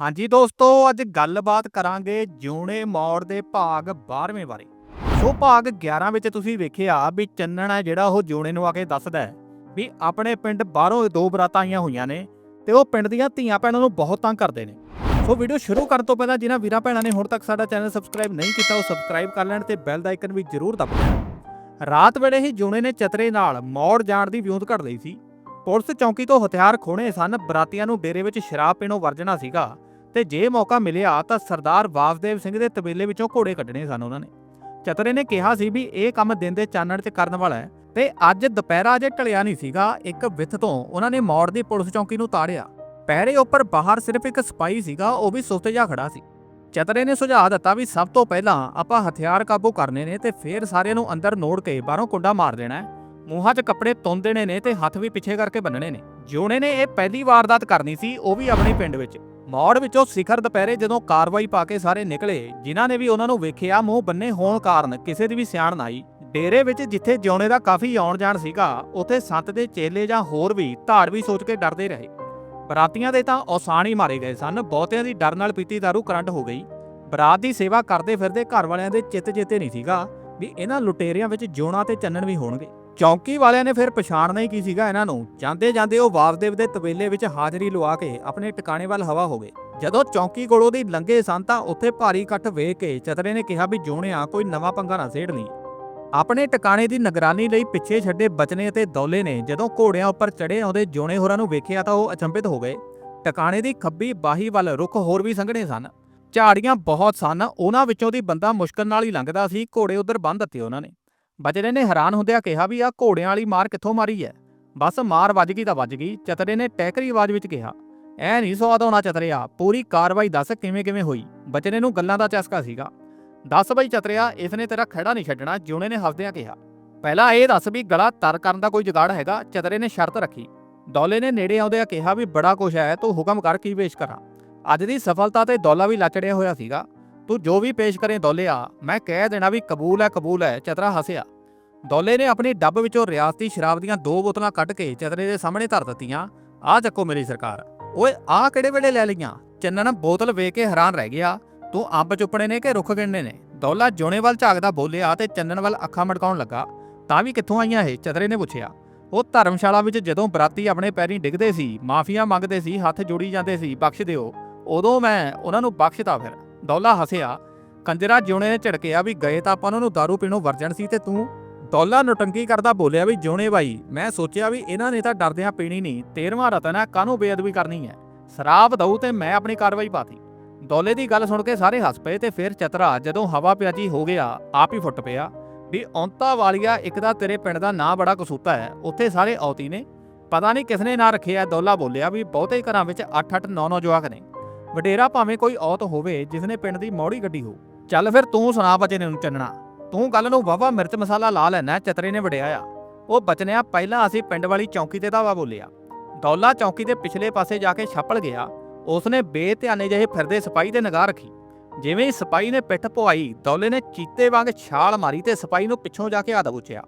ਹਾਂਜੀ ਦੋਸਤੋ, ਅੱਜ ਗੱਲਬਾਤ ਕਰਾਂਗੇ ਜਿਉਣੇ ਮੌੜ ਦੇ ਭਾਗ 12ਵੇਂ ਬਾਰੇ। ਸੋ ਭਾਗ 11 ਵਿੱਚ ਤੁਸੀਂ ਵੇਖਿਆ ਵੀ ਚੰਨਣ ਹੈ ਜਿਹੜਾ ਉਹ ਜਿਉਣੇ ਨੂੰ ਆ ਕੇ ਦੱਸਦਾ ਹੈ ਵੀ ਆਪਣੇ ਪਿੰਡ ਬਾਹਰੋਂ ਦੋ ਬਰਾਤਾਂ ਆਈਆਂ ਹੋਈਆਂ ਨੇ ਤੇ ਉਹ ਪਿੰਡ ਦੀਆਂ ਧੀਆਂ ਭੈਣਾਂ ਨੂੰ ਬਹੁਤ ਤੰਗ ਕਰਦੇ ਨੇ। ਸੋ ਵੀਡੀਓ ਸ਼ੁਰੂ ਕਰਨ ਤੋਂ ਪਹਿਲਾਂ ਜਿਨ੍ਹਾਂ ਵੀਰਾਂ ਭੈਣਾਂ ਨੇ ਹੁਣ ਤੱਕ ਸਾਡਾ ਚੈਨਲ ਸਬਸਕ੍ਰਾਈਬ ਨਹੀਂ ਕੀਤਾ, ਉਹ ਸਬਸਕ੍ਰਾਈਬ ਕਰ ਲੈਣ ਤੇ ਬੈਲ ਦਾ ਆਈਕਨ ਵੀ ਜ਼ਰੂਰ ਦਬ ਲੈਣ। ਰਾਤ ਵੇਲੇ ਹੀ ਜਿਉਣੇ ਨੇ ਚਤਰੇ ਨਾਲ ਮੌੜ ਜਾਣ ਦੀ ਵਿਉਂਤ ਘੜ ਲਈ ਸੀ। ਪੁਲਿਸ ਚੌਂਕੀ ਤੋਂ ਹਥਿਆਰ ਖੋਣੇ ਸਨ, ਬਰਾਤੀਆਂ ਨੂੰ ਡੇਰੇ ਵਿੱਚ ਸ਼ਰਾਬ ਪੀਣੋਂ ਵਰਜਣਾ ਸੀਗਾ। ਤੇ ਜੇ ਮੌਕਾ ਮਿਲਿਆ ਤਾਂ ਸਰਦਾਰ ਵਾਸਦੇਵ ਸਿੰਘ ਦੇ ਤਬੇਲੇ ਵਿੱਚੋਂ ਘੋੜੇ ਕੱਢਣੇ ਸਨ ਉਹਨਾਂ ਨੇ। ਚਤਰੇ ਨੇ ਕਿਹਾ ਸੀ ਵੀ ਇਹ ਕੰਮ ਦਿਨ ਦੇ ਚਾਨਣ 'ਚ ਕਰਨ ਵਾਲਾ ਹੈ ਤੇ ਅੱਜ ਦੁਪਹਿਰਾ ਅਜੇ ਟਲਿਆ ਨਹੀਂ ਸੀਗਾ, ਇੱਕ ਵਿੱਥ ਤੋਂ ਉਹਨਾਂ ਨੇ ਮੌੜ ਦੀ ਪੁਲਿਸ ਚੌਂਕੀ ਨੂੰ ਤਾੜਿਆ। ਪਹਿਰੇ ਉੱਪਰ ਬਾਹਰ ਸਿਰਫ ਇੱਕ ਸਿਪਾਹੀ ਸੀਗਾ, ਉਹ ਵੀ ਸੁਸਤ ਜਿਹਾ ਖੜਾ ਸੀ। ਚਤਰੇ ਨੇ ਸੁਝਾਅ ਦਿੱਤਾ ਵੀ ਸਭ ਤੋਂ ਪਹਿਲਾਂ ਆਪਾਂ ਹਥਿਆਰ ਕਾਬੂ ਕਰਨੇ ਨੇ ਤੇ ਫੇਰ ਸਾਰਿਆਂ ਨੂੰ ਅੰਦਰ ਨੋੜ ਕੇ ਬਾਹਰੋਂ ਕੁੰਡਾ ਮਾਰ ਦੇਣਾ ਹੈ। ਮੂੰਹਾਂ 'ਚ ਕੱਪੜੇ ਤੁੰਨ ਦੇਣੇ ਨੇ ਤੇ ਹੱਥ ਵੀ ਪਿੱਛੇ ਕਰਕੇ ਬੰਨਣੇ ਨੇ। ਜਿਉਣੇ ਨੇ ਇਹ ਪਹਿਲੀ ਵਾਰਦਾਤ ਕਰਨੀ ਸੀ, ਉਹ ਵੀ ਆਪਣੇ ਪਿੰਡ ਵਿੱਚ। ਮੌੜ ਵਿੱਚੋਂ ਸਿਖਰ ਦੁਪਹਿਰੇ ਜਦੋਂ ਕਾਰਵਾਈ ਪਾ ਕੇ ਸਾਰੇ ਨਿਕਲੇ, ਜਿਨ੍ਹਾਂ ਨੇ ਵੀ ਉਹਨਾਂ ਨੂੰ ਵੇਖਿਆ, ਮੂੰਹ ਬੰਨੇ ਹੋਣ ਕਾਰਨ ਕਿਸੇ ਦੀ ਵੀ ਸਿਆਣ ਨਾ ਆਈ। ਡੇਰੇ ਵਿੱਚ ਜਿੱਥੇ ਜਿਉਣੇ ਦਾ ਕਾਫੀ ਆਉਣ ਜਾਣ ਸੀਗਾ, ਉੱਥੇ ਸੰਤ ਦੇ ਚੇਲੇ ਜਾਂ ਹੋਰ ਵੀ ਧਾੜਵੀ ਸੋਚ ਕੇ ਡਰਦੇ ਰਹੇ। ਬਰਾਤੀਆਂ ਦੇ ਤਾਂ ਔਸਾਨ ਹੀ ਮਾਰੇ ਗਏ ਸਨ, ਬਹੁਤਿਆਂ ਦੀ ਡਰ ਨਾਲ ਪੀਤੀ ਦਾਰੂ ਕਰੰਟ ਹੋ ਗਈ। ਬਰਾਤ ਦੀ ਸੇਵਾ ਕਰਦੇ ਫਿਰਦੇ ਘਰ ਵਾਲਿਆਂ ਦੇ ਚਿੱਤ ਚੇਤੇ ਨਹੀਂ ਸੀਗਾ ਵੀ ਇਹਨਾਂ ਲੁਟੇਰਿਆਂ ਵਿੱਚ ਜਿਉਣਾ ਤੇ ਚੰਨਣ ਵੀ ਹੋਣਗੇ। ਚੌਂਕੀ ਵਾਲਿਆਂ ਨੇ ਫਿਰ ਪਛਾਣਨਾ ਹੀ ਕੀ ਸੀਗਾ ਇਹਨਾਂ ਨੂੰ? ਜਾਂਦੇ ਜਾਂਦੇ ਉਹ ਵਾਸਦੇਵ ਦੇ ਤਬੇਲੇ ਵਿੱਚ ਹਾਜ਼ਰੀ ਲਵਾ ਕੇ ਆਪਣੇ ਟਿਕਾਣੇ ਵੱਲ ਹਵਾ ਹੋ ਗਏ। ਜਦੋਂ ਚੌਂਕੀ ਕੋਲੋਂ ਦੀ ਲੰਘੇ ਸਨ ਤਾਂ ਉੱਥੇ ਭਾਰੀ ਇਕੱਠ ਵੇਖ ਕੇ ਚਤਰੇ ਨੇ ਕਿਹਾ ਵੀ ਜੋਣਿਆ, ਕੋਈ ਨਵਾਂ ਪੰਗਾ ਨਾ ਸੇੜ ਲਈ। ਆਪਣੇ ਟਿਕਾਣੇ ਦੀ ਨਿਗਰਾਨੀ ਲਈ ਪਿੱਛੇ ਛੱਡੇ ਬਚਨੇ ਅਤੇ ਦੌਲੇ ਨੇ ਜਦੋਂ ਘੋੜਿਆਂ ਉੱਪਰ ਚੜੇ ਆਉਂਦੇ ਜੋਣੇ ਹੋਰਾਂ ਨੂੰ ਵੇਖਿਆ ਤਾਂ ਉਹ ਅਚੰਭਿਤ ਹੋ ਗਏ। ਟਿਕਾਣੇ ਦੀ ਖੱਬੀ ਬਾਹੀ ਵੱਲ ਰੁੱਖ ਹੋਰ ਵੀ ਸੰਘਣੇ ਸਨ। ਝਾੜੀਆਂ ਬਹੁਤ ਸਨ, ਉਹਨਾਂ ਵਿੱਚੋਂ ਦੀ ਬੰਦਾ ਮੁਸ਼ਕਲ ਨਾਲ ਹੀ ਲੰਘਦਾ ਸੀ, ਘੋੜੇ ਉਧਰ ਬੰਨ ਦਿੱਤੇ ਉਹਨਾਂ ਨੇ। ਬਚੜੇ ਨੇ ਹੈਰਾਨ ਹੁੰਦਿਆਂ ਕਿਹਾ ਵੀ ਆ ਘੋੜਿਆਂ ਵਾਲੀ ਮਾਰ ਕਿੱਥੋਂ ਮਾਰੀ ਐ? ਬਸ ਮਾਰ ਵੱਜ ਗਈ ਤਾਂ ਵੱਜ ਗਈ, ਚਤਰੇ ਨੇ ਟੈਕਰੀ ਆਵਾਜ਼ ਵਿੱਚ ਕਿਹਾ, ਐ ਨਹੀਂ ਸਵਾਦ ਆਉਣਾ ਚਤਰਿਆ, ਪੂਰੀ ਕਾਰਵਾਈ ਦੱਸ ਕਿਵੇਂ ਕਿਵੇਂ ਹੋਈ? ਬਚਨੇ ਨੂੰ ਗੱਲਾਂ ਦਾ ਚਸਕਾ ਸੀਗਾ। ਦੱਸ ਬਈ ਚਤਰਿਆ, ਇਸਨੇ ਤੇਰਾ ਖੜਾ ਨਹੀਂ ਛੱਡਣਾ, ਜਿਉਣੇ ਨੇ ਹੱਸਦਿਆਂ ਕਿਹਾ। ਪਹਿਲਾਂ ਇਹ ਦੱਸ ਵੀ ਗਲਾ ਤਰ ਕਰਨ ਦਾ ਕੋਈ ਜੁਗਾੜ ਹੈਗਾ? ਚਤਰੇ ਨੇ ਸ਼ਰਤ ਰੱਖੀ। ਦੌਲੇ ਨੇ ਨੇੜੇ ਆਉਂਦਿਆਂ ਕਿਹਾ ਵੀ ਬੜਾ ਕੁਛ ਹੈ ਤੂੰ ਹੁਕਮ ਕਰ ਕੀ ਪੇਸ਼ ਕਰਾਂ। ਅੱਜ ਦੀ ਸਫਲਤਾ ਤੇ ਦੌਲਾ ਵੀ ਲਚੜਿਆ ਹੋਇਆ ਸੀਗਾ। ਤੂੰ ਜੋ ਵੀ ਪੇਸ਼ ਕਰੇ ਦੌਲਿਆ, ਮੈਂ ਕਹਿ ਦੇਣਾ ਵੀ ਕਬੂਲ ਹੈ ਕਬੂਲ ਹੈ ਚਤਰਾ ਹੱਸਿਆ। ਦੌਲੇ ਨੇ ਆਪਣੀ ਡੱਬ ਵਿੱਚੋਂ ਰਿਆਸਤੀ ਸ਼ਰਾਬ ਦੀਆਂ ਦੋ ਬੋਤਲਾਂ ਕੱਢ ਕੇ ਚਤਰੇ ਦੇ ਸਾਹਮਣੇ ਧਰ ਦਿੱਤੀਆਂ। ਆਹ ਚੱਕੋ ਮੇਰੀ ਸਰਕਾਰ। ਓਏ, ਆਹ ਕਿਹੜੇ ਵੇਲੇ ਲੈ ਲਈਆਂ? ਚੰਨਨ ਬੋਤਲ ਵੇਖ ਕੇ ਹੈਰਾਨ ਰਹਿ ਗਿਆ। ਤੂੰ ਅੰਬ ਚੁੱਪਣੇ ਨੇ ਕਿ ਰੁੱਖ ਗਿਣਨੇ ਨੇ? ਦੌਲਾ ਜੋਣੇ ਵੱਲ ਝਾਕਦਾ ਬੋਲਿਆ ਤੇ ਚੰਨਨ ਵੱਲ ਅੱਖਾਂ ਮੜਕਾਉਣ ਲੱਗਾ। ਤਾਂ ਵੀ ਕਿੱਥੋਂ ਆਈਆਂ ਇਹ? ਚਤਰੇ ਨੇ ਪੁੱਛਿਆ। ਉਹ ਧਰਮਸ਼ਾਲਾ ਵਿੱਚ ਜਦੋਂ ਬਰਾਤੀ ਆਪਣੇ ਪੈਰੀਂ ਡਿੱਗਦੇ ਸੀ, ਮਾਫੀਆਂ ਮੰਗਦੇ ਸੀ, ਹੱਥ ਜੋੜੀ ਜਾਂਦੇ ਸੀ, ਬਖਸ਼ ਦਿਓ। ਉਦੋਂ ਮੈਂ ਉਹਨਾਂ ਨੂੰ ਬਖਸ਼ਤਾ ਫਿਰ। ਦੌਲਾ ਹੱਸਿਆ। ਕੰਜਰਾ ਜਿਉਣੇ ਨੇ ਝੜਕਿਆ ਵੀ ਗਏ ਤਾਂ ਆਪਾਂ ਉਹਨਾਂ ਨੂੰ दारू ਪੀਣੋਂ ਵਰਜਣ ਸੀ ਤੇ ਤੂੰ? ਦੌਲਾ ਨੁਟੰਕੀ ਕਰਦਾ ਬੋਲਿਆ ਵੀ ਜਿਉਣੇ ਬਾਈ, ਮੈਂ ਸੋਚਿਆ ਵੀ ਇਹਨਾਂ ਨੇ ਤਾਂ ਡਰਦਿਆਂ ਪੀਣੀ ਨਹੀਂ 13ਵਾਂ ਰਤਨ ਹੈ, ਕਾਹਨੂੰ ਬੇਅਦਬੀ ਕਰਨੀ ਹੈ? ਸ਼ਰਾਬ ਦਊ ਤੇ ਮੈਂ ਆਪਣੀ ਕਾਰਵਾਈ ਪਾਤੀ। ਦੌਲੇ ਦੀ ਗੱਲ ਸੁਣ ਕੇ ਸਾਰੇ ਹੱਸ ਪਏ ਤੇ ਫਿਰ ਚਤਰਾ ਜਦੋਂ ਹਵਾ ਪਿਆਜੀ ਹੋ ਗਿਆ, ਆਪ ਹੀ ਫੁੱਟ ਪਿਆ, ਵੀ ਔਂਤਾ ਵਾਲੀਆ ਇੱਕ ਦਾ ਤੇਰੇ ਪਿੰਡ ਦਾ ਨਾਂ ਬੜਾ ਕਸੂਤਾ ਹੈ, ਉੱਥੇ ਸਾਰੇ ਔਤੀ ਨੇ। ਪਤਾ ਨਹੀਂ ਕਿਸਨੇ ਨਾਂ ਰੱਖਿਆ ਦੌਲਾ ਬੋਲਿਆ ਵੀ ਬਹੁਤੇ ਘਰਾਂ ਵਿੱਚ 8-8 9-9 ਜਵਾਕ ਨੇ। ਵਡੇਰਾ ਭਾਵੇਂ ਕੋਈ ਔਤ ਹੋਵੇ, ਜਿਸਨੇ ਪਿੰਡ ਦੀ ਮੌੜੀ ਗੱਡੀ ਹੋ। ਚੱਲ ਫਿਰ ਤੂੰ ਸੁਣਾ ਬਚਨੇ ਨੂੰ ਚੰਨਣਾ। ਤੂੰ ਗੱਲ ਨੂੰ ਵਾਵਾ ਮਿਰਚ ਮਸਾਲਾ ਲਾ ਲੈਣਾ ਚਤਰੇ ਨੇ ਵੜਿਆ ਆ। ਉਹ ਬਚਨਿਆ, ਪਹਿਲਾਂ ਅਸੀਂ ਪਿੰਡ ਵਾਲੀ ਚੌਂਕੀ ਤੇ ਦਾਵਾ ਬੋਲਿਆ। ਦੌਲਾ ਚੌਂਕੀ ਦੇ ਪਿਛਲੇ ਪਾਸੇ ਜਾ ਕੇ ਛੱਪਲ ਗਿਆ। ਉਸਨੇ ਬੇਧਿਆਨੇ ਜਿਹੇ ਫਿਰਦੇ ਸਿਪਾਹੀ ਤੇ ਨਿਗਾਹ ਰੱਖੀ। ਜਿਵੇਂ ਹੀ ਸਿਪਾਹੀ ਨੇ ਪਿੱਠ ਪਵਾਈ ਦੌਲੇ ਨੇ ਚੀਤੇ ਵਾਂਗ ਛਾਲ ਮਾਰੀ ਤੇ ਸਿਪਾਹੀ ਨੂੰ ਪਿੱਛੋਂ ਜਾ ਕੇ ਹੱਥ ਪੁੱਛਿਆ।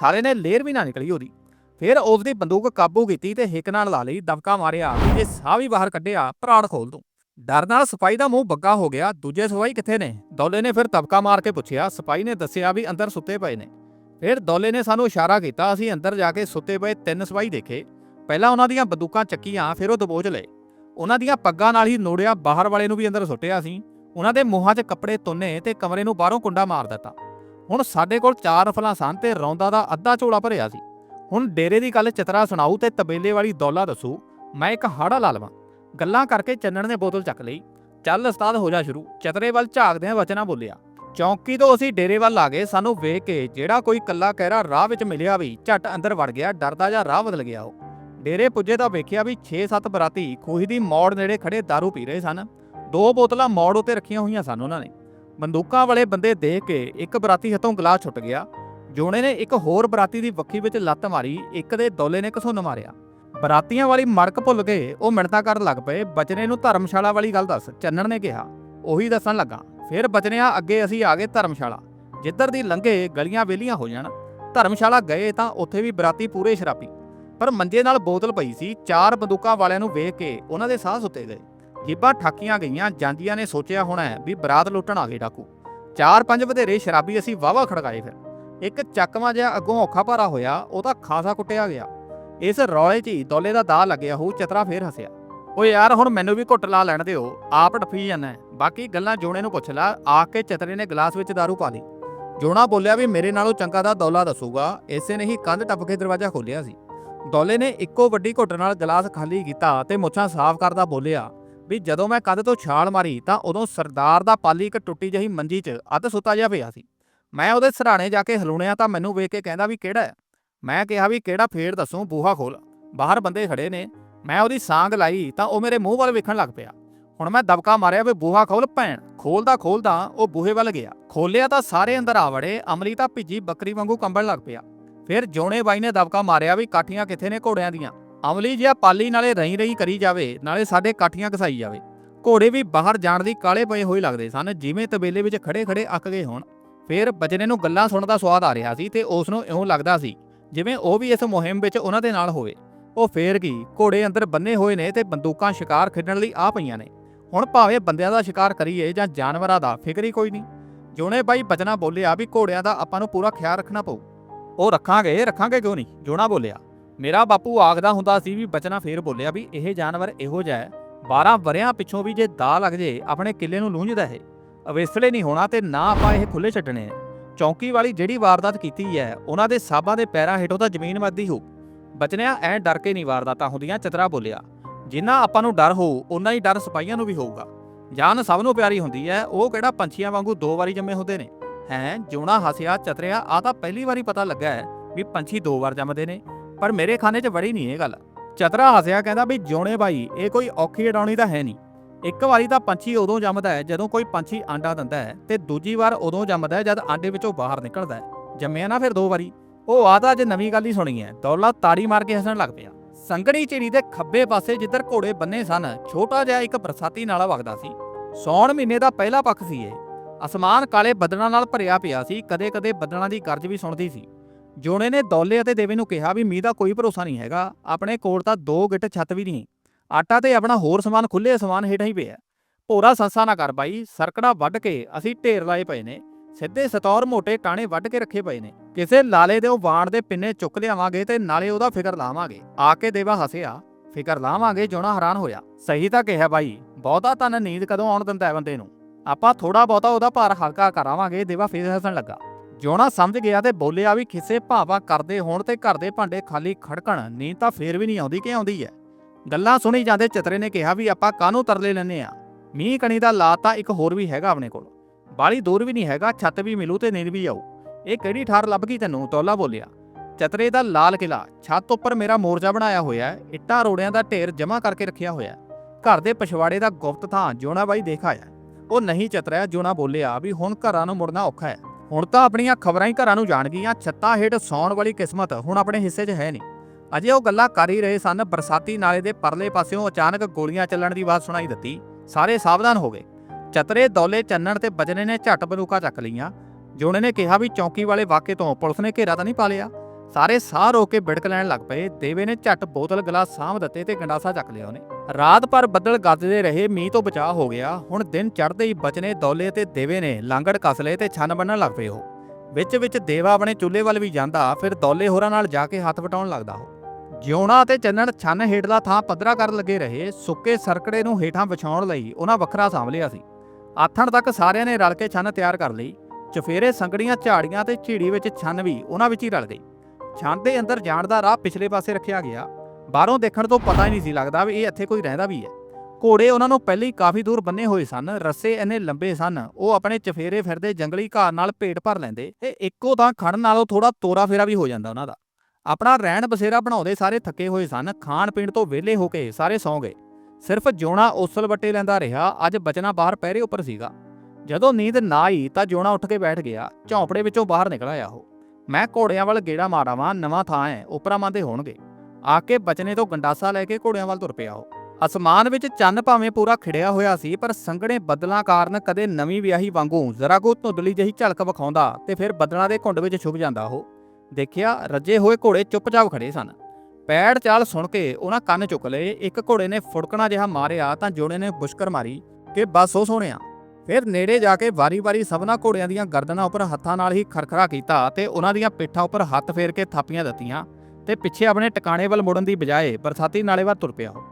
ਸਾਲੇ ਨੇ ਲੇਰ ਵੀ ਨਾ ਨਿਕਲੀ ਉਹਦੀ। ਫਿਰ ਉਸ ਦੀ ਬੰਦੂਕ ਕਾਬੂ ਕੀਤੀ ਤੇ ਹਿੱਕ ਨਾਲ ਲਾ ਲਈ, ਦਬਕਾ ਮਾਰਿਆ ਤੇ ਸਾਹ ਵੀ ਬਾਹਰ ਕੱਢਿਆ, ਪ੍ਰਾਣ ਖੋਲ ਦੂੰ। ਡਰ ਨਾਲ ਸਿਪਾਹੀ ਦਾ ਮੂੰਹ ਬੱਗਾ ਹੋ ਗਿਆ, ਦੂਜੇ ਸਿਪਾਹੀ ਕਿੱਥੇ ਨੇ? ਦੌਲੇ ਨੇ ਫਿਰ ਤਬਕਾ ਮਾਰ ਕੇ ਪੁੱਛਿਆ, ਸਿਪਾਹੀ ਨੇ ਦੱਸਿਆ ਵੀ ਅੰਦਰ ਸੁੱਤੇ ਪਏ ਨੇ। ਫਿਰ ਦੌਲੇ ਨੇ ਸਾਨੂੰ ਇਸ਼ਾਰਾ ਕੀਤਾ, ਅਸੀਂ ਅੰਦਰ ਜਾ ਕੇ ਸੁੱਤੇ ਪਏ ਤਿੰਨ ਸਿਪਾਹੀ ਦੇਖੇ। ਪਹਿਲਾਂ ਉਹਨਾਂ ਦੀਆਂ ਬੰਦੂਕਾਂ ਚੱਕੀਆਂ, ਫਿਰ ਉਹ ਦਬੋਚ ਲਏ। ਉਹਨਾਂ ਦੀਆਂ ਪੱਗਾਂ ਨਾਲ ਹੀ ਨੋੜਿਆ, ਬਾਹਰ ਵਾਲੇ ਨੂੰ ਵੀ ਅੰਦਰ ਸੁੱਟਿਆ ਸੀ। ਉਹਨਾਂ ਦੇ ਮੂੰਹਾਂ 'ਚ ਕੱਪੜੇ ਤੁੰਨੇ ਤੇ ਕਮਰੇ ਨੂੰ ਬਾਹਰੋਂ ਕੁੰਡਾ ਮਾਰ ਦਿੱਤਾ। ਹੁਣ ਸਾਡੇ ਕੋਲ ਚਾਰ ਰਫਲਾਂ ਸਨ ਤੇ ਰੌਂਦਾ ਦਾ ਅੱਧਾ ਝੋਲਾ ਭਰਿਆ ਸੀ। ਹੁਣ ਡੇਰੇ ਦੀ ਗੱਲ ਚਤਰਾ ਸੁਣਾਊ ਤੇ ਤਬੇਲੇ ਵਾਲੀ ਦੌਲਾ ਦੱਸੂ, ਮੈਂ ਇੱਕ ਹਾੜਾ ਲਾ ਲਵਾਂ। ਗੱਲਾਂ ਕਰਕੇ ਚੰਨਣ ਨੇ ਬੋਤਲ ਚੱਕ ਲਈ। ਚੱਲ ਉਸਤਾਦ, ਹੋ ਜਾ ਸ਼ੁਰੂ। ਚਤਰੇ ਵੱਲ ਝਾਕਦਿਆਂ ਵਚਨਾ ਬੋਲਿਆ, ਚੌਂਕੀ ਤੋਂ ਅਸੀਂ ਡੇਰੇ ਵੱਲ ਆ ਗਏ। ਸਾਨੂੰ ਵੇਖ ਕੇ ਜਿਹੜਾ ਕੋਈ ਕੱਲਾ ਕਹਿਰਾ ਰਾਹ ਵਿੱਚ ਮਿਲਿਆ ਵੀ ਝੱਟ ਅੰਦਰ ਵੜ ਗਿਆ, ਡਰਦਾ ਜਾਂ ਰਾਹ ਬਦਲ ਗਿਆ ਉਹ। ਡੇਰੇ ਪੁੱਜੇ ਤਾਂ ਵੇਖਿਆ ਵੀ 6-7 ਬਰਾਤੀ ਖੂਹੀ ਦੀ ਮੋੜ ਨੇੜੇ ਖੜੇ दारू ਪੀ ਰਹੇ ਸਨ। ਦੋ ਬੋਤਲਾਂ ਮੌੜ ਉੱਤੇ ਰੱਖੀਆਂ ਹੋਈਆਂ ਸਨ ਉਹਨਾਂ ਨੇ। ਬੰਦੂਕਾਂ ਵਾਲੇ ਬੰਦੇ ਦੇਖ ਕੇ ਇੱਕ ਬਰਾਤੀ ਹੱਥੋਂ ਗਲਾਸ ਛੁੱਟ ਗਿਆ। ਜੋਣੇ ਨੇ ਇੱਕ ਹੋਰ ਬਰਾਤੀ ਦੀ ਵੱਖੀ ਵਿੱਚ ਲੱਤ ਮਾਰੀ, ਇੱਕ ਦੇ ਦੌਲੇ ਨੇ ਘਸੁੰਨ ਮਾਰਿਆ। ਬਰਾਤੀਆਂ ਵਾਲੀ ਮੜਕ ਭੁੱਲ ਕੇ ਉਹ ਮਿੰਟਾਂ ਕਰਨ ਲੱਗ ਪਏ। ਬਚਨੇ ਨੂੰ ਧਰਮਸ਼ਾਲਾ ਵਾਲੀ ਗੱਲ ਦੱਸ, ਚੰਨਣ ਨੇ ਕਿਹਾ। ਉਹੀ ਦੱਸਣ ਲੱਗਾ, ਫਿਰ ਬਚਨਿਆ ਅੱਗੇ ਅਸੀਂ ਆ ਗਏ ਧਰਮਸ਼ਾਲਾ। ਜਿੱਧਰ ਦੀ ਲੰਘੇ, ਗਲੀਆਂ ਵੇਲੀਆਂ ਹੋ ਜਾਣ। ਧਰਮਸ਼ਾਲਾ ਗਏ ਤਾਂ ਉੱਥੇ ਵੀ ਬਰਾਤੀ ਪੂਰੇ ਸ਼ਰਾਬੀ। ਪਰ ਮੰਜੇ ਨਾਲ ਬੋਤਲ ਪਈ ਸੀ, ਚਾਰ ਬੰਦੂਕਾਂ ਵਾਲਿਆਂ ਨੂੰ ਵੇਖ ਕੇ ਉਹਨਾਂ ਦੇ ਸਾਹ ਸੁੱਤੇ ਗਏ। ਜੀਬਾਂ ਠਾਕੀਆਂ ਗਈਆਂ, ਜਾਂਦੀਆਂ ਨੇ ਸੋਚਿਆ ਹੋਣਾ ਵੀ ਬਰਾਤ ਲੁੱਟਣ ਆ ਗਏ ਡਾਕੂ। ਚਾਰ ਪੰਜ ਵਧੇਰੇ ਸ਼ਰਾਬੀ ਅਸੀਂ ਵਾਵਾ ਖੜਕਾਏ ਫਿਰ। ਇੱਕ ਚੱਕਵਾ ਜਿਹਾ ਅੱਗੋਂ ਔਖਾ ਭਾਰਾ ਹੋਇਆ ਉਹਦਾ ਖਾਸਾ ਕੁੱਟਿਆ ਗਿਆ। ਇਸ ਰੌਲੇ 'ਚ ਹੀ ਦੌਲੇ ਦਾ ਦਾਅ ਲੱਗਿਆ ਹੋਊ, ਚਤਰਾ ਫੇਰ ਹੱਸਿਆ। ਓ ਯਾਰ, ਹੁਣ ਮੈਨੂੰ ਵੀ ਘੁੱਟ ਲਾ ਲੈਣ ਦਿਓ, ਆਪ ਡਫੀ ਜਾਂਦਾ ਬਾਕੀ ਗੱਲਾਂ ਜੋਣੇ ਨੂੰ ਪੁੱਛ ਲੈ ਆ ਕੇ ਚਤਰੇ ਨੇ ਗਲਾਸ ਵਿੱਚ ਦਾਰੂ ਪਾ ਲਈ। ਜੋਣਾ ਬੋਲਿਆ ਵੀ ਮੇਰੇ ਨਾਲੋਂ ਚੰਗਾ ਦਾ ਦੌਲਾ ਦੱਸੂਗਾ, ਇਸੇ ਨੇ ਹੀ ਕੰਧ ਟੱਪ ਕੇ ਦਰਵਾਜ਼ਾ ਖੋਲ੍ਹਿਆ ਸੀ। ਦੌਲੇ ਨੇ ਇੱਕੋ ਵੱਡੀ ਘੁੱਟ ਨਾਲ ਗਲਾਸ ਖਾਲੀ ਕੀਤਾ ਤੇ ਮੁੱਛਾਂ ਸਾਫ਼ ਕਰਦਾ ਬੋਲਿਆ ਵੀ ਜਦੋਂ ਮੈਂ ਕੰਧ ਤੋਂ ਛਾਲ ਮਾਰੀ ਤਾਂ ਉਦੋਂ ਸਰਦਾਰ ਦਾ ਪਾਲੀ ਇੱਕ ਟੁੱਟੀ ਜਹੀ ਮੰਜੀ 'ਚ ਅੱਧ ਸੁੱਤਾ ਜਿਹਾ ਪਿਆ ਸੀ। ਮੈਂ ਉਹਦੇ ਸਰਾਣੇ ਜਾ ਕੇ ਹਲੂਣਿਆ ਤਾਂ ਮੈਨੂੰ ਵੇਖ ਕੇ ਕਹਿੰਦਾ ਵੀ ਕਿਹੜਾ ਹੈ? ਮੈਂ ਕਿਹਾ ਵੀ ਕਿਹੜਾ ਫੇਰ ਦੱਸੂ, ਬੂਹਾ ਖੋਲ। ਬਾਹਰ ਬੰਦੇ ਖੜੇ ਨੇ। ਮੈਂ ਉਹਦੀ ਸਾਂਗ ਲਾਈ ਤਾਂ ਉਹ ਮੇਰੇ ਮੂੰਹ ਵੱਲ ਵੇਖਣ ਲੱਗ ਪਿਆ। ਹੁਣ ਮੈਂ ਦਬਕਾ ਮਾਰਿਆ ਵੀ ਬੂਹਾ ਖੋਲ ਭੈਣ। ਖੋਲਦਾ ਖੋਲਦਾ ਉਹ ਬੂਹੇ ਵੱਲ ਗਿਆ। ਖੋਲਿਆ ਤਾਂ ਸਾਰੇ ਅੰਦਰ ਆ ਵੜੇ, ਅਮਲੀ ਤਾਂ ਭਿੱਜੀ ਬੱਕਰੀ ਵਾਂਗੂ ਕੰਬਣ ਲੱਗ ਪਿਆ। ਫਿਰ ਜੋਣੇ ਬਾਈ ਨੇ ਦਬਕਾ ਮਾਰਿਆ ਵੀ ਕਾਠੀਆਂ ਕਿੱਥੇ ਨੇ ਘੋੜਿਆਂ ਦੀਆਂ। ਅਮਲੀ ਜਿਹਾ ਪਾਲੀ ਨਾਲੇ ਰਹੀ ਰਹੀ ਕਰੀ ਜਾਵੇ, ਨਾਲੇ ਸਾਡੇ ਕਾਠੀਆਂ ਘਸਾਈ ਜਾਵੇ। ਘੋੜੇ ਵੀ ਬਾਹਰ ਜਾਣ ਦੀ ਕਾਲੇ ਪਏ ਹੋਏ ਲੱਗਦੇ ਸਨ, ਜਿਵੇਂ ਤਬੇਲੇ ਵਿੱਚ ਖੜੇ ਖੜੇ ਅੱਕ ਗਏ ਹੋਣ। ਫਿਰ ਬਚਨੇ ਨੂੰ ਗੱਲਾਂ ਸੁਣਨ ਦਾ ਸਵਾਦ ਆ ਰਿਹਾ ਸੀ ਤੇ ਉਸ ਨੂੰ ਇਉਂ ਲੱਗਦਾ ਸੀ ਜਿਵੇਂ ਉਹ ਵੀ ਇਸ ਮੁਹਿੰਮ ਵਿੱਚ ਉਹਨਾਂ ਦੇ ਨਾਲ ਹੋਵੇ। ਉਹ ਫੇਰ ਕੀ ਘੋੜੇ ਅੰਦਰ ਬੰਨੇ ਹੋਏ ਨੇ ਤੇ ਬੰਦੂਕਾਂ ਸ਼ਿਕਾਰ ਖੇਡਣ ਲਈ ਆ ਪਈਆਂ ਨੇ। ਹੁਣ ਭਾਵੇਂ ਬੰਦਿਆਂ ਦਾ ਸ਼ਿਕਾਰ ਕਰੀਏ ਜਾਂ ਜਾਨਵਰਾਂ ਦਾ, ਫਿਕਰ ਹੀ ਕੋਈ ਨਹੀਂ। ਜੋਨੇ ਬਾਈ ਬਚਨਾ ਬੋਲਿਆ ਵੀ ਘੋੜਿਆਂ ਦਾ ਆਪਾਂ ਨੂੰ ਪੂਰਾ ਖਿਆਲ ਰੱਖਣਾ ਪਊ। ਉਹ ਰੱਖਾਂਗੇ ਰੱਖਾਂਗੇ ਕਿਉਂ ਨਹੀਂ? ਜੋਨਾ ਬੋਲਿਆ, ਮੇਰਾ ਬਾਪੂ ਆਖਦਾ ਹੁੰਦਾ ਸੀ ਵੀ ਬਚਨਾ ਫੇਰ ਬੋਲਿਆ ਵੀ ਇਹ ਜਾਨਵਰ ਇਹੋ ਜਿਹਾ ਹੈ। 12 ਵਰਿਆਂ ਪਿੱਛੋਂ ਵੀ ਜੇ ਦਾ ਲੱਗ ਜੇ, ਆਪਣੇ ਕਿੱਲੇ ਨੂੰ ਲੂੰਝਦਾ ਹੈ ਅਵੇਸਲੇ ਨਹੀਂ ਹੋਣਾ ਤੇ ਨਾ ਆਪਾਂ ਇਹ ਖੁੱਲੇ ਛੱਡਣੇ। ਚੌਂਕੀ ਵਾਲੀ ਜਿਹੜੀ ਵਾਰਦਾਤ ਕੀਤੀ ਹੈ, ਉਹਨਾਂ ਦੇ ਸਾਬਾਂ ਦੇ ਪੈਰਾਂ ਹੇਠੋਂ ਤਾਂ ਜ਼ਮੀਨ ਮੱਦੀ ਹੋ। ਬਚਨਿਆ ਐ ਡਰ ਕੇ ਨਹੀਂ ਵਾਰਦਾਤਾਂ ਹੁੰਦੀਆਂ, ਚਤਰਾ ਬੋਲਿਆ। ਜਿੰਨਾ ਆਪਾਂ ਨੂੰ ਡਰ ਹੋਊ ਉਨਾ ਹੀ ਡਰ ਸਿਪਾਹੀਆਂ ਨੂੰ ਵੀ ਹੋਊਗਾ। ਜਾਨ ਸਭ ਨੂੰ ਪਿਆਰੀ ਹੁੰਦੀ ਹੈ, ਉਹ ਕਿਹੜਾ ਪੰਛੀਆਂ ਵਾਂਗੂ ਦੋ ਵਾਰੀ ਜੰਮੇ ਹੁੰਦੇ ਨੇ? ਹੈ ਜੋਣਾ ਹਸਿਆ, ਚਤਰਿਆ ਆ ਤਾਂ ਪਹਿਲੀ ਵਾਰੀ ਪਤਾ ਲੱਗਾ ਹੈ ਵੀ ਪੰਛੀ ਦੋ ਵਾਰ ਜੰਮਦੇ ਨੇ, ਪਰ ਮੇਰੇ ਖਾਨੇ 'ਚ ਵੜੀ ਨਹੀਂ ਇਹ ਗੱਲ। ਚਤਰਾ ਹਸਿਆ ਕਹਿੰਦਾ ਵੀ ਜੋਣੇ ਬਾਈ, ਇਹ ਕੋਈ ਔਖੀ ਅਡਾਉਣੀ ਤਾਂ ਹੈ ਨਹੀਂ। ਇੱਕ ਵਾਰੀ ਤਾਂ ਪੰਛੀ ਉਦੋਂ ਜੰਮਦਾ ਹੈ ਜਦੋਂ ਕੋਈ ਪੰਛੀ ਆਂਡਾ ਦਿੰਦਾ ਹੈ ਤੇ ਦੂਜੀ ਵਾਰ ਉਦੋਂ ਜੰਮਦਾ ਹੈ ਜਦ ਆਂਡੇ ਵਿੱਚੋਂ ਬਾਹਰ ਨਿਕਲਦਾ ਹੈ। ਜੰਮਿਆ ਨਾ ਫਿਰ ਦੋ ਵਾਰੀ। ਉਹ ਆ ਤਾਂ ਅੱਜ ਨਵੀਂ ਗੱਲ ਹੀ ਸੁਣੀ ਹੈ। ਦੌਲਾ ਤਾੜੀ ਮਾਰ ਕੇ ਹੱਸਣ ਲੱਗ ਪਿਆ। ਸੰਗਣੀ ਝਿੜੀ ਦੇ ਖੱਬੇ ਪਾਸੇ ਜਿੱਧਰ ਘੋੜੇ ਬੰਨੇ ਸਨ, ਛੋਟਾ ਜਿਹਾ ਇੱਕ ਬਰਸਾਤੀ ਨਾਲਾ ਵਗਦਾ ਸੀ। ਸੌਣ ਮਹੀਨੇ ਦਾ ਪਹਿਲਾ ਪੱਖ ਸੀ ਇਹ। ਅਸਮਾਨ ਕਾਲੇ ਬੱਦਲਾਂ ਨਾਲ ਭਰਿਆ ਪਿਆ ਸੀ। ਕਦੇ-ਕਦੇ ਬੱਦਲਾਂ ਦੀ ਗਰਜ ਵੀ ਸੁਣਦੀ ਸੀ। ਜੋਨੇ ਨੇ ਦੌਲੇ ਅਤੇ ਦੇਵੇ ਨੂੰ ਕਿਹਾ ਵੀ ਮੀਂਹ ਦਾ ਕੋਈ ਭਰੋਸਾ ਨਹੀਂ ਹੈਗਾ। ਆਪਣੇ ਕੋਲ ਤਾਂ ਦੋ ਗਿੱਟ ਛੱਤ ਵੀ ਨਹੀਂ। ਆਟਾ ਤੇ ਆਪਣਾ ਹੋਰ ਸਮਾਨ ਖੁੱਲੇ ਅਸਮਾਨ ਹੇਠਾਂ ਹੀ ਪਿਆ। ਭੋਰਾ ਸੰਸਾ ਨਾ ਕਰ ਬਾਈ, ਸਰਕੜਾ ਵੱਢ ਕੇ ਅਸੀਂ ਢੇਰ ਲਾਏ ਪਏ ਨੇ। ਸਿੱਧੇ ਸਤੌਰ ਮੋਟੇ ਟਾਣੇ ਵੱਢ ਕੇ ਰੱਖੇ ਪਏ ਨੇ। ਕਿਸੇ ਲਾਲੇ ਦੇ ਉਹ ਵਾਣ ਦੇ ਪਿੰਨੇ ਚੁੱਕ ਲਿਆਵਾਂਗੇ ਤੇ ਨਾਲੇ ਉਹਦਾ ਫਿਕਰ ਲਾਵਾਂਗੇ। ਆ ਕੇ ਦੇਵਾ ਹਸਿਆ, ਫਿਕਰ ਲਾਵਾਂਗੇ, ਜੋਣਾ ਹੈਰਾਨ ਹੋਇਆ। ਸਹੀ ਤਾਂ ਕਿਹਾ ਬਾਈ, ਬਹੁਤਾ ਤਨ ਨੀਂਦ ਕਦੋਂ ਆਉਣ ਦਿੰਦਾ ਹੈ ਬੰਦੇ ਨੂੰ? ਆਪਾਂ ਥੋੜਾ ਬਹੁਤਾ ਉਹਦਾ ਭਾਰ ਹਲਕਾ ਕਰਾਵਾਂਗੇ, ਦੇਵਾ ਫੇਰ ਹੱਸਣ ਲੱਗਾ। ਜੋਣਾ ਸਮਝ ਗਿਆ ਤੇ ਬੋਲਿਆ ਵੀ ਕਿਸੇ ਭਾਵਾ ਕਰਦੇ ਹੋਣ ਤੇ ਘਰ ਦੇ ਭਾਂਡੇ ਖਾਲੀ ਖੜਕਣ, ਨੀਂਦ ਤਾਂ ਫੇਰ ਵੀ ਨਹੀਂ ਆਉਂਦੀ ਕਿ ਆਉਂਦੀ ਹੈ। ਗੱਲਾਂ ਸੁਣੀ ਜਾਂਦੇ ਚਤਰੇ ਨੇ ਕਿਹਾ ਵੀ ਆਪਾਂ ਕਾਹਨੂੰ ਤਰਲੇ ਲੈਨੇ ਆ ਮੀਂਹ ਕਣੀ ਦਾ ਲਾ ਤਾਂ ਇੱਕ ਹੋਰ ਵੀ ਹੈਗਾ ਆਪਣੇ ਕੋਲ। ਬਾਲੀ ਦੂਰ ਵੀ ਨਹੀਂ ਹੈਗਾ, ਛੱਤ ਵੀ ਮਿਲੂ ਤੇ ਨੀਂਦ ਵੀ ਆਊ। ਇਹ ਕਿਹੜੀ ਠਾਰ ਲੱਭ ਗਈ ਤੈਨੂੰ, ਤੋਲਾ ਬੋਲਿਆ? ਚਤਰੇ ਦਾ ਲਾਲ ਕਿਲਾ ਛੱਤ ਉੱਪਰ ਮੇਰਾ ਮੋਰਚਾ ਬਣਾਇਆ ਹੋਇਆ ਹੈ, ਇੱਟਾਂ ਰੋੜਿਆਂ ਦਾ ਢੇਰ ਜਮ੍ਹਾਂ ਕਰਕੇ ਰੱਖਿਆ ਹੋਇਆ ਹੈ। ਘਰ ਦੇ ਪਛਵਾੜੇ ਦਾ ਗੁਪਤ ਥਾਂ ਜੋਣਾ ਬਾਈ ਦੇਖ ਆਇਆ ਉਹ ਨਹੀਂ ਚਤਰਿਆ ਜੋਣਾ ਬੋਲਿਆ ਵੀ ਹੁਣ ਘਰਾਂ ਨੂੰ ਮੁੜਨਾ ਔਖਾ ਹੈ। ਹੁਣ ਤਾਂ ਆਪਣੀਆਂ ਖਬਰਾਂ ਹੀ ਘਰਾਂ ਨੂੰ ਜਾਣ ਗਈਆਂ ਛੱਤਾਂ ਹੇਠ ਸੌਣ ਵਾਲੀ ਕਿਸਮਤ ਹੁਣ ਆਪਣੇ ਹਿੱਸੇ 'ਚ ਹੈ ਨਹੀਂ। ਅਜੇ ਉਹ ਗੱਲਾਂ ਕਰ ਹੀ ਰਹੇ ਸਨ, ਬਰਸਾਤੀ ਨਾਲੇ ਦੇ ਪਰਲੇ ਪਾਸਿਓਂ ਅਚਾਨਕ ਗੋਲੀਆਂ ਚੱਲਣ ਦੀ ਆਵਾਜ਼ ਸੁਣਾਈ ਦਿੱਤੀ। ਸਾਰੇ ਸਾਵਧਾਨ ਹੋ ਗਏ। ਚਤਰੇ ਦੌਲੇ ਚੰਨਣ ਤੇ ਬਜਨੇ ਨੇ ਝੱਟ ਬੰਦੂਕਾਂ ਚੱਕ ਲਈਆਂ। ਜੋਨੇ ਨੇ ਕਿਹਾ ਵੀ ਚੌਂਕੀ ਵਾਲੇ ਵਾਕੇ ਤੋਂ ਪੁਲਿਸ ਨੇ ਘੇਰਾ ਤਾਂ ਨਹੀਂ ਪਾ ਲਿਆ। ਸਾਰੇ ਸਾਹ ਰੋ ਕੇ ਬਿੜਕ ਲੈਣ ਲੱਗ ਪਏ। ਦੇਵੇ ਨੇ ਝੱਟ ਬੋਤਲ ਗਲਾਸ ਸਾਂਭ ਦਿੱਤੇ ਤੇ ਗੰਡਾਸਾ ਚੱਕ ਲਿਆ ਉਹਨੇ। ਰਾਤ ਭਰ ਬੱਦਲ ਗੱਜਦੇ ਰਹੇ, ਮੀਂਹ ਤੋਂ ਬਚਾਅ ਹੋ ਗਿਆ। ਹੁਣ ਦਿਨ ਚੜ੍ਹਦੇ ਹੀ ਬਚਨੇ ਦੌਲੇ ਤੇ ਦੇਵੇ ਨੇ ਲਾਂਗੜ ਕੱਸ ਲਏ ਤੇ ਛੰਨ ਬੰਨਣ ਲੱਗ ਪਏ ਉਹ। ਵਿੱਚ ਵਿੱਚ ਦੇਵਾ ਆਪਣੇ ਚੁੱਲ੍ਹੇ ਵੱਲ ਵੀ ਜਾਂਦਾ, ਫਿਰ ਦੌਲੇ ਹੋਰਾਂ ਨਾਲ ਜਾ ਕੇ ਹੱਥ ਵਟਾਉਣ ਲੱਗਦਾ ਉਹ। ਜਿਉਣਾ ਅਤੇ ਚੰਨਣ ਛੰਨ ਹੇਠਲਾ ਥਾਂ ਪੱਧਰਾ ਕਰਨ ਲੱਗੇ ਰਹੇ, ਸੁੱਕੇ ਸਰਕੜੇ ਨੂੰ ਹੇਠਾਂ ਵਿਛਾਉਣ ਲਈ ਉਹਨਾਂ ਵੱਖਰਾ ਸਾਂਭ ਲਿਆ ਸੀ। ਆਥਣ ਤੱਕ ਸਾਰਿਆਂ ਨੇ ਰਲ ਕੇ ਛੰਨ ਤਿਆਰ ਕਰ ਲਈ। ਚਫੇਰੇ ਸੰਗੜੀਆਂ ਝਾੜੀਆਂ ਤੇ ਝੀੜੀ ਵਿੱਚ ਛੰਨ ਵੀ ਉਹਨਾਂ ਵਿੱਚ ਹੀ ਰਲ ਗਈ। ਛੰਨ ਦੇ ਅੰਦਰ ਜਾਣ ਦਾ ਰਾਹ ਪਿਛਲੇ ਪਾਸੇ ਰੱਖਿਆ ਗਿਆ। ਬਾਹਰੋਂ ਦੇਖਣ ਤੋਂ ਪਤਾ ਹੀ ਨਹੀਂ ਸੀ ਲੱਗਦਾ ਵੀ ਇਹ ਇੱਥੇ ਕੋਈ ਰਹਿੰਦਾ ਵੀ ਹੈ। ਘੋੜੇ ਉਹਨਾਂ ਨੂੰ ਪਹਿਲਾਂ ਹੀ ਕਾਫੀ ਦੂਰ ਬੰਨੇ ਹੋਏ ਸਨ। ਰੱਸੇ ਇੰਨੇ ਲੰਬੇ ਸਨ। ਉਹ ਆਪਣੇ ਚਫੇਰੇ ਫਿਰਦੇ ਜੰਗਲੀ ਘਾਹ ਨਾਲ ਪੇਟ ਭਰ ਲੈਂਦੇ। ਤੇ ਇੱਕੋ ਤਾਂ ਖੜਨ ਨਾਲੋਂ ਥੋੜਾ ਤੋਰਾ ਫੇਰਾ ਵੀ ਹੋ ਜਾਂਦਾ ਉਹਨਾਂ ਦਾ। ਆਪਣਾ ਰਹਿਣ ਬਸੇਰਾ ਬਣਾਉਂਦੇ ਸਾਰੇ ਥੱਕੇ ਹੋਏ ਸਨ, ਖਾਣ ਪੀਣ ਤੋਂ ਵਿਹਲੇ ਹੋ ਕੇ ਸਾਰੇ ਸੌਂ ਗਏ। ਸਿਰਫ ਜੋਣਾ ਉਸਲ ਵੱਟੇ ਲੈਂਦਾ ਰਿਹਾ, ਅੱਜ ਬਚਨਾ ਬਾਹਰ ਪਹਿਰੇ ਉੱਪਰ ਸੀਗਾ। ਜਦੋਂ ਨੀਂਦ ਨਾ ਆਈ ਤਾਂ ਜੋਣਾ ਉੱਠ ਕੇ ਬੈਠ ਗਿਆ, ਝੌਂਪੜੇ ਵਿੱਚੋਂ ਬਾਹਰ ਨਿਕਲ ਆਇਆ ਉਹ। ਮੈਂ ਘੋੜਿਆਂ ਵੱਲ ਗੇੜਾ ਮਾਰਾਵਾਂ, ਨਵਾਂ ਥਾਂ ਹੈ ਉਪਰਾ ਮੰਦੇ ਹੋਣਗੇ। ਆ ਕੇ ਬਚਨੇ ਤੋਂ ਗੰਡਾਸਾ ਲੈ ਕੇ ਘੋੜਿਆਂ ਵੱਲ ਤੁਰ ਪਿਆ ਉਹ। ਅਸਮਾਨ ਵਿੱਚ ਚੰਨ ਭਾਵੇਂ ਪੂਰਾ ਖਿੜਿਆ ਹੋਇਆ ਸੀ, ਪਰ ਸੰਘਣੇ ਬੱਦਲਾਂ ਕਾਰਨ ਕਦੇ ਨਵੀਂ ਵਿਆਹੀ ਵਾਂਗੂ ਜ਼ਰਾ ਕੋ ਧੁੰਦਲੀ ਜਿਹੀ ਝਲਕ ਵਿਖਾਉਂਦਾ ਤੇ ਫਿਰ ਬੱਦਲਾਂ ਦੇ ਘੁੰਡ ਵਿੱਚ ਛੁਪ ਜਾਂਦਾ ਉਹ। ਦੇਖਿਆ ਰੱਜੇ ਹੋਏ ਘੋੜੇ ਚੁੱਪਚਾਪ ਖੜੇ ਸਨ। ਪੈੜ ਚਾਲ ਸੁਣ ਕੇ ਉਹਨਾਂ ਕੰਨ ਚੁੱਕ ਲਏ। ਇੱਕ ਘੋੜੇ ਨੇ ਫੁੜਕਣਾ ਜਿਹਾ ਮਾਰਿਆ ਤਾਂ ਜੋੜੇ ਨੇ ਬੁਸ਼ਕਰ ਮਾਰੀ ਕਿ ਬਸ ਉਹ ਸੋਹਣਿਆ ਫਿਰ ਨੇੜੇ ਜਾ ਕੇ ਵਾਰੀ-ਵਾਰੀ ਸਭਨਾ ਘੋੜਿਆਂ ਦੀਆਂ ਗਰਦਨਾਂ ਉੱਪਰ ਹੱਥਾਂ ਨਾਲ ਹੀ ਖਰਖਰਾ ਕੀਤਾ ਤੇ ਉਹਨਾਂ ਦੀਆਂ ਪਿੱਠਾਂ ਉੱਪਰ ਹੱਥ ਫੇਰ ਕੇ ਥਾਪੀਆਂ ਦਿੱਤੀਆਂ ਤੇ ਪਿੱਛੇ ਆਪਣੇ ਟਿਕਾਣੇ ਵੱਲ ਮੁੜਨ ਦੀ ਬਜਾਏ ਬਰਸਾਤੀ ਨਾਲੇ ਵੱਲ ਤੁਰ ਪਿਆ। ਉਹ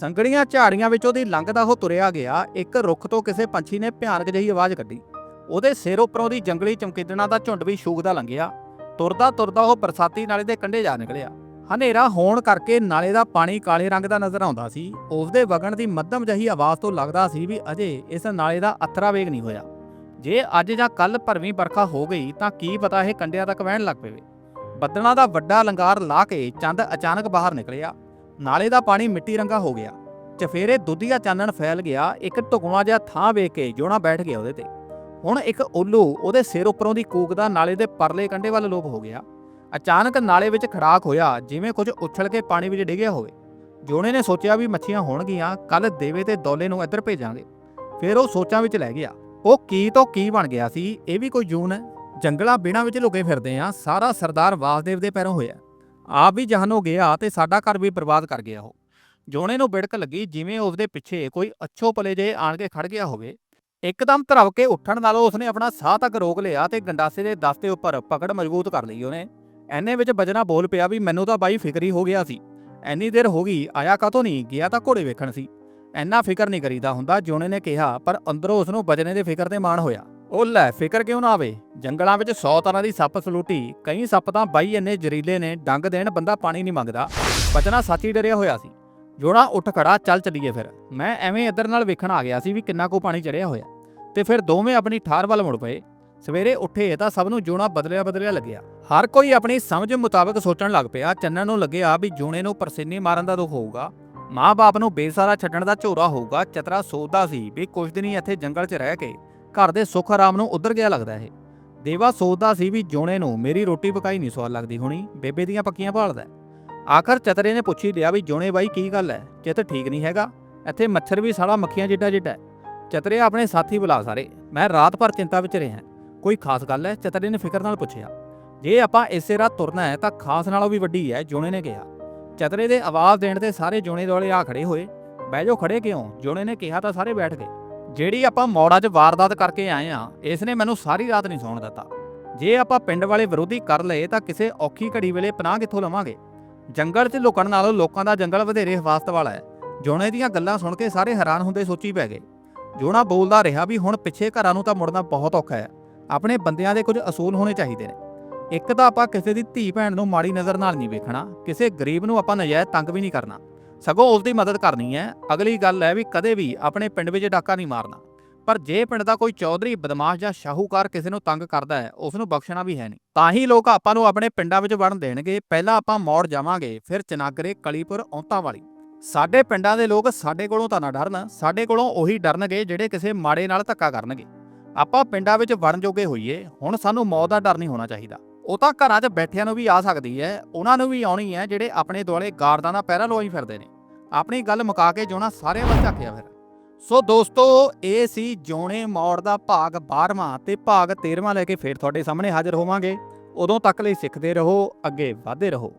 ਸੰਗੜੀਆਂ ਝਾੜੀਆਂ ਵਿੱਚ ਉਹਦੀ ਲੰਘਦਾ ਉਹ ਤੁਰਿਆ ਗਿਆ। ਇੱਕ ਰੁੱਖ ਤੋਂ ਕਿਸੇ ਪੰਛੀ ਨੇ ਭਿਆਨਕ ਜਿਹੀ ਆਵਾਜ਼ ਕੱਢੀ। ਉਹਦੇ ਸਿਰ ਉੱਪਰੋਂ ਦੀ ਜੰਗਲੀ ਚਮਕਿੱਦਣਾ ਦਾ ਝੁੰਡ ਵੀ ਸ਼ੂਕਦਾ ਲੰਘਿਆ। ਤੁਰਦਾ ਤੁਰਦਾ ਉਹ ਬਰਸਾਤੀ ਨਾਲੇ ਦੇ ਕੰਢੇ ਜਾ ਨਿਕਲਿਆ। ਹਨੇਰਾ ਹੋਣ ਕਰਕੇ ਨਾਲੇ ਦਾ ਪਾਣੀ ਕਾਲੇ ਰੰਗ ਦਾ ਨਜ਼ਰ ਆਉਂਦਾ ਸੀ। ਉਸਦੇ ਵਗਣ ਦੀ ਮੱਧਮ ਜਹੀ ਆਵਾਜ਼ ਤੋਂ ਲੱਗਦਾ ਸੀ ਵੀ ਅਜੇ ਇਸ ਨਾਲੇ ਦਾ ਅਥਰਾ ਵੇਗ ਨਹੀਂ ਹੋਇਆ। ਜੇ ਅੱਜ ਜਾਂ ਕੱਲ ਭਰਵੀਂ ਵਰਖਾ ਹੋ ਗਈ ਤਾਂ ਕੀ ਪਤਾ ਇਹ ਕੰਢਿਆਂ ਤੱਕ ਵਹਿਣ ਲੱਗ ਪਵੇ। ਬੱਦਲਾਂ ਦਾ ਵੱਡਾ ਲੰਗਾਰ ਲਾ ਕੇ ਚੰਦ ਅਚਾਨਕ ਬਾਹਰ ਨਿਕਲਿਆ। ਨਾਲੇ ਦਾ ਪਾਣੀ ਮਿੱਟੀ ਰੰਗਾ ਹੋ ਗਿਆ। ਚਫੇਰੇ ਦੁੱਧੀਆ ਚਾਨਣ ਫੈਲ ਗਿਆ। ਇੱਕ ਢੁਕਵਾਂ ਜਿਹਾ ਥਾਂ ਵੇਖ ਕੇ ਜੋਣਾ ਬੈਠ ਗਿਆ ਉਹਦੇ ਤੇ। ਹੁਣ ਇੱਕ ਉੱਲੂ, ਉਹਦੇ ਸਿਰ ਉੱਪਰੋਂ ਦੀ ਕੂਕਦਾ ਨਾਲੇ ਦੇ ਪਰਲੇ ਕੰਢੇ ਵੱਲ ਲੋਪ ਹੋ ਗਿਆ। ਅਚਾਨਕ ਨਾਲੇ ਵਿੱਚ ਖੜਾਕ ਹੋਇਆ, ਜਿਵੇਂ ਕੁਝ ਉਛਲ ਕੇ ਪਾਣੀ ਵਿੱਚ ਡਿੱਗਿਆ ਹੋਵੇ। ਜੋਣੇ ਨੇ ਸੋਚਿਆ ਵੀ ਮੱਛੀਆਂ ਹੋਣਗੀਆਂ ਕੱਲ ਦੇਵੇ ਤੇ ਦੌਲੇ ਨੂੰ ਇੱਧਰ ਭੇਜਾਂਗੇ। ਫਿਰ ਉਹ ਸੋਚਾਂ ਵਿੱਚ ਲੈ ਗਿਆ, ਉਹ ਕੀ ਤੋਂ ਕੀ ਬਣ ਗਿਆ ਸੀ, ਇਹ ਵੀ ਕੋਈ ਜੂਨ ਹੈ। ਜੰਗਲਾਂ ਬਿਨਾਂ ਵਿੱਚ ਲੁਕੇ ਫਿਰਦੇ ਆ, ਸਾਰਾ ਸਰਦਾਰ ਵਾਸਦੇਵ ਦੇ ਪੈਰੋਂ ਹੋਇਆ। ਆਪ ਵੀ ਜਹਾਨੋਂ ਗਿਆ ਤੇ ਸਾਡਾ ਘਰ ਵੀ ਬਰਬਾਦ ਕਰ ਗਿਆ ਉਹ। ਜੋਣੇ ਨੂੰ ਬਿੜਕ ਲੱਗੀ, ਜਿਵੇਂ ਉਸਦੇ ਪਿੱਛੇ ਕੋਈ ਅੱਛੋ ਪਲੇ ਜੇ ਆਣ ਕੇ ਖੜ ਗਿਆ ਹੋਵੇ। ਇੱਕਦਮ ਧਰਵ ਕੇ ਉੱਠਣ ਨਾਲੋਂ ਉਸਨੇ ਆਪਣਾ ਸਾਹ ਤੱਕ ਰੋਕ ਲਿਆ ਤੇ ਗੰਡਾਸੇ ਦੇ ਦਸਤੇ ਉੱਪਰ ਪਕੜ ਮਜ਼ਬੂਤ ਕਰ ਲਈ ਉਹਨੇ। ਐਨੇ ਵਿੱਚ ਬਜਣਾ ਬੋਲ ਪਿਆ ਵੀ ਮੈਨੂੰ ਤਾਂ ਬਾਈ ਫਿਕਰੀ ਹੋ ਗਿਆ ਸੀ। ਐਨੀ ਦੇਰ ਹੋ ਗਈ, ਆਇਆ ਕਾਤੋਂ ਨਹੀਂ, ਗਿਆ ਤਾਂ ਘੋੜੇ ਵੇਖਣ ਸੀ। ਐਨਾ ਫਿਕਰ ਨਹੀਂ ਕਰੀਦਾ ਹੁੰਦਾ ਜੋਨੇ ਨੇ ਕਿਹਾ, ਪਰ ਅੰਦਰੋਂ ਉਸ ਨੂੰ ਬਜਣੇ ਦੇ ਫਿਕਰ ਤੇ ਮਾਣ ਹੋਇਆ। ਉਹ ਲੈ, ਫਿਕਰ ਕਿਉਂ ਨਾ ਆਵੇ? ਜੰਗਲਾਂ ਵਿੱਚ 100 ਤਰ੍ਹਾਂ ਦੀ ਸੱਪ ਸਲੂਟੀ, ਕਈ ਸੱਪ ਤਾਂ ਬਾਈ ਇੰਨੇ ਜ਼ਰੀਲੇ ਨੇ, ਡੰਗ ਦੇਣ ਬੰਦਾ ਪਾਣੀ ਨਹੀਂ ਮੰਗਦਾ। ਬਚਨਾ ਸੱਚੀ ਡਰਿਆ ਹੋਇਆ ਸੀ। ਜੋਣਾ ਉੱਠ ਖੜਾ, ਚੱਲ ਚੱਲੀਏ ਫਿਰ। ਮੈਂ ਐਵੇਂ ਇੱਧਰ ਨਾਲ ਵੇਖਣ ਆ ਗਿਆ ਸੀ ਵੀ ਕਿੰਨਾ ਕੋ ਪਾਣੀ ਚੜਿਆ ਹੋਇਆ। ਤੇ ਫਿਰ ਦੋਵੇਂ ਆਪਣੀ ਠਾਰ ਵੱਲ ਮੁੜ ਪਏ। ਸਵੇਰੇ ਉੱਠੇ ਤਾਂ ਸਭ ਨੂੰ ਜੋਣਾ ਬਦਲਿਆ ਬਦਲਿਆ ਲੱਗਿਆ। ਹਰ ਕੋਈ ਆਪਣੀ ਸਮਝ ਮੁਤਾਬਕ ਸੋਚਣ ਲੱਗ ਪਿਆ ਚੰਨਨ ਨੂੰ ਲੱਗਿਆ ਵੀ ਜੋਣੇ ਨੂੰ ਪਰਸੀਨੇ ਮਾਰਨ ਦਾ ਦੁੱਖ ਹੋਊਗਾ। ਮਾਂ-ਬਾਪ ਨੂੰ ਬੇਸਹਾਰਾ ਛੱਡਣ ਦਾ ਝੋਰਾ ਹੋਊਗਾ, ਚਤਰਾ ਸੋਚਦਾ ਸੀ ਵੀ ਕੁਝ ਦਿਨ ਹੀ ਇੱਥੇ ਜੰਗਲ 'ਚ ਰਹਿ ਕੇ ਘਰ ਦੇ ਸੁੱਖ ਆਰਾਮ ਨੂੰ ਉਧਰ ਗਿਆ ਲੱਗਦਾ ਇਹ। ਦੇਵਾ ਸੋਚਦਾ ਸੀ ਵੀ ਜੋਣੇ ਨੂੰ ਮੇਰੀ ਰੋਟੀ ਪਕਾਈ ਨਹੀਂ ਸਵਾਦ ਲੱਗਦੀ ਹੋਣੀ, ਬੇਬੇ ਦੀਆਂ ਪੱਕੀਆਂ ਭਾਲਦਾ। ਆਖਰ ਚਤਰੇ ਨੇ ਪੁੱਛੀ ਲਿਆ ਵੀ ਜੋਣੇ ਬਾਈ ਕੀ ਗੱਲ ਹੈ ਚਿੱਤ ਠੀਕ ਨਹੀਂ ਹੈਗਾ? ਇੱਥੇ ਮੱਛਰ ਵੀ ਸਾਲਾ ਮੱਖੀਆਂ ਜਿੱਡਾ ਜਿੱਡਾ ਚਤਰੇ ਆਪਣੇ ਸਾਥੀ ਬੁਲਾ ਸਾਰੇ। ਮੈਂ ਰਾਤ ਭਰ ਚਿੰਤਾ ਵਿੱਚ ਰਿਹਾ। ਕੋਈ ਖਾਸ ਗੱਲ ਹੈ? ਚਤਰੇ ਨੇ ਫਿਕਰ ਨਾਲ ਪੁੱਛਿਆ। ਜੇ ਆਪਾਂ ਇਸੇ ਰਾਤ ਤੁਰਨਾ ਹੈ ਤਾਂ ਖਾਸ ਨਾਲੋਂ ਵੀ ਵੱਡੀ ਹੈ ਜੋਣੇ ਨੇ ਕਿਹਾ। ਚਤਰੇ ਦੇ ਆਵਾਜ਼ ਦੇਣ ਤੇ ਸਾਰੇ ਜੋਣੇ ਦੁਆਲੇ ਆ ਖੜੇ ਹੋਏ। ਬਹਿ ਜਾਓ, ਖੜੇ ਕਿਉਂ? ਜੋਣੇ ਨੇ ਕਿਹਾ ਤਾਂ ਸਾਰੇ ਬੈਠ ਗਏ। ਜਿਹੜੀ ਆਪਾਂ ਮੌੜਾ 'ਚ ਵਾਰਦਾਤ ਕਰਕੇ ਆਏ ਆ ਇਸ ਨੇ ਮੈਨੂੰ ਸਾਰੀ ਰਾਤ ਨਹੀਂ ਸੌਣ ਦਿੱਤਾ। ਜੇ ਆਪਾਂ ਪਿੰਡ ਵਾਲੇ ਵਿਰੋਧੀ ਕਰ ਲਏ ਤਾਂ ਕਿਸੇ ਔਖੀ ਘੜੀ ਵੇਲੇ ਪਨਾਹ ਕਿੱਥੋਂ ਲਵਾਂਗੇ? ਜੰਗਲ 'ਚ ਲੁਕਣ ਨਾਲੋਂ ਲੋਕਾਂ ਦਾ ਜੰਗਲ ਵਧੇਰੇ ਹਿਫਾਜ਼ਤ ਵਾਲਾ ਹੈ। ਜੋਣੇ ਦੀਆਂ ਗੱਲਾਂ ਸੁਣ ਕੇ ਸਾਰੇ ਹੈਰਾਨ ਹੁੰਦੇ ਸੋਚੀ ਪੈ ਗਏ। ਜੋਣਾ ਬੋਲਦਾ ਰਿਹਾ ਵੀ ਹੁਣ ਪਿੱਛੇ ਘਰਾਂ ਨੂੰ ਤਾਂ ਮੁੜਨਾ ਬਹੁਤ ਔਖਾ ਹੈ। ਆਪਣੇ ਬੰਦਿਆਂ ਦੇ ਕੁਝ ਅਸੂਲ ਹੋਣੇ ਚਾਹੀਦੇ ਨੇ। ਇੱਕ ਤਾਂ ਆਪਾਂ ਕਿਸੇ ਦੀ ਧੀ ਭੈਣ ਨੂੰ ਮਾੜੀ ਨਜ਼ਰ ਨਾਲ ਨਹੀਂ ਵੇਖਣਾ, ਕਿਸੇ ਗਰੀਬ ਨੂੰ ਆਪਾਂ ਨਜਾਇਜ਼ ਤੰਗ ਵੀ ਨਹੀਂ ਕਰਨਾ। ਸਗੋਂ ਉਸ ਦੀ ਮਦਦ ਕਰਨੀ ਹੈ। ਅਗਲੀ ਗੱਲ ਹੈ ਵੀ ਕਦੇ ਵੀ ਆਪਣੇ ਪਿੰਡ ਵਿੱਚ ਡਾਕਾ ਨਹੀਂ ਮਾਰਨਾ। ਪਰ ਜੇ ਪਿੰਡ ਦਾ ਕੋਈ ਚੌਧਰੀ, ਬਦਮਾਸ਼ ਜਾਂ ਸ਼ਾਹੂਕਾਰ ਕਿਸੇ ਨੂੰ ਤੰਗ ਕਰਦਾ ਹੈ, ਉਸ ਨੂੰ ਬਖਸ਼ਣਾ ਵੀ ਹੈ ਨਹੀਂ। ਤਾਂ ਹੀ ਲੋਕ ਆਪਾਂ ਨੂੰ ਆਪਣੇ ਪਿੰਡਾਂ ਵਿੱਚ ਵੜਨ ਦੇਣਗੇ। ਪਹਿਲਾਂ ਆਪਾਂ ਮੌੜ ਜਾਵਾਂਗੇ, ਫਿਰ ਚਨਾਗਰੇ, ਕਲੀਪੁਰ, ਔਂਤਾਂ ਵਾਲੀ। ਸਾਡੇ ਪਿੰਡਾਂ ਦੇ ਲੋਕ ਸਾਡੇ ਕੋਲੋਂ ਤਾਂ ਨਾ ਡਰਨ, ਸਾਡੇ ਕੋਲੋਂ ਉਹੀ ਡਰਨਗੇ ਜਿਹੜੇ ਕਿਸੇ ਮਾੜੇ ਨਾਲ ਧੱਕਾ ਕਰਨਗੇ। ਆਪਾਂ ਪਿੰਡਾਂ ਵਿੱਚ ਵੜਨ ਜੋਗੇ ਹੋਈਏ, ਹੁਣ ਸਾਨੂੰ ਮੌਤ ਦਾ ਡਰ ਨਹੀਂ ਹੋਣਾ ਚਾਹੀਦਾ। ਉਹ ਤਾਂ ਘਰਾਂ 'ਚ ਬੈਠਿਆਂ ਨੂੰ ਵੀ ਆ ਸਕਦੀ ਹੈ, ਉਹਨਾਂ ਨੂੰ ਵੀ ਆਉਣੀ ਹੈ ਜਿਹੜੇ ਆਪਣੇ ਦੁਆਲੇ ਗਾਰਦਾਂ ਦਾ ਪਹਿਰਾ ਲਵਾਈ ਫਿਰਦੇ ਨੇ। ਆਪਣੀ ਗੱਲ ਮੁਕਾ ਕੇ ਜੋਣਾ ਸਾਰਿਆਂ ਵੱਲ ਝਾਕਿਆ ਫਿਰ। ਸੋ ਦੋਸਤੋ, ਇਹ ਸੀ ਜੋਣੇ ਮੌੜ ਦਾ ਭਾਗ 12ਵਾਂ ਤੇ ਭਾਗ 13ਵਾਂ ਲੈ ਕੇ ਫੇਰ ਤੁਹਾਡੇ ਸਾਹਮਣੇ ਹਾਜ਼ਰ ਹੋਵਾਂਗੇ। ਉਦੋਂ ਤੱਕ ਲਈ ਸਿੱਖਦੇ ਰਹੋ, ਅੱਗੇ ਵਧਦੇ ਰਹੋ।